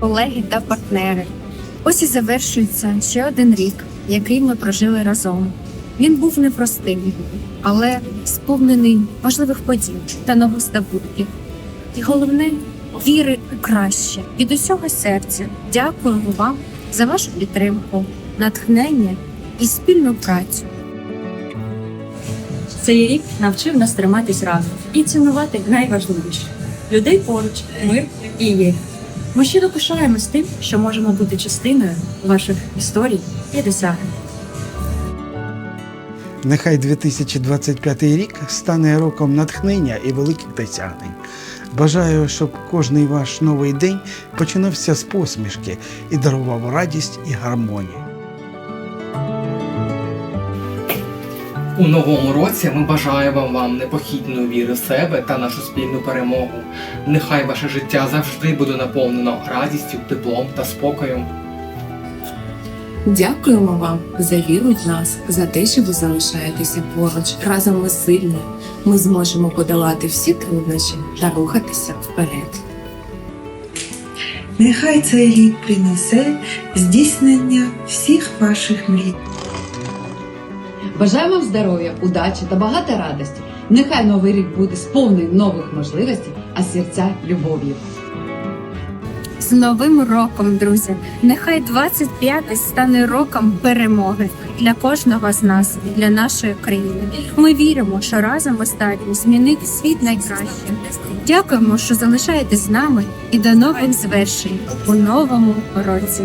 колеги та партнери. Ось і завершується ще один рік, який ми прожили разом. Він був непростим, але сповнений важливих подій та нових здобутків. І головне віри у краще. Від усього серця дякуємо вам за вашу підтримку, натхнення і спільну працю. Цей рік навчив нас триматись разом і цінувати найважливіше людей поруч, мир і є. Ми щиро пишаємось тим, що можемо бути частиною ваших історій і досягнень. Нехай 2025 рік стане роком натхнення і великих досягнень. Бажаю, щоб кожний ваш новий день починався з посмішки і дарував радість і гармонію. У новому році ми бажаємо вам непохитної віри в себе та нашу спільну перемогу. Нехай ваше життя завжди буде наповнено радістю, теплом та спокоєм. Дякуємо вам за віру в нас, за те, що ви залишаєтеся поруч. Разом ми сильні. Ми зможемо подолати всі труднощі та рухатися вперед. Нехай цей рік принесе здійснення всіх ваших мрій. Бажаємо вам здоров'я, удачі та багато радості. Нехай новий рік буде сповнений нових можливостей, а серця любов'ю. З Новим роком, друзі! Нехай 25-й стане роком перемоги для кожного з нас, для нашої країни. Ми віримо, що разом ми здатні змінити світ найкраще. Дякуємо, що залишаєтесь з нами і до нових звершень у новому році.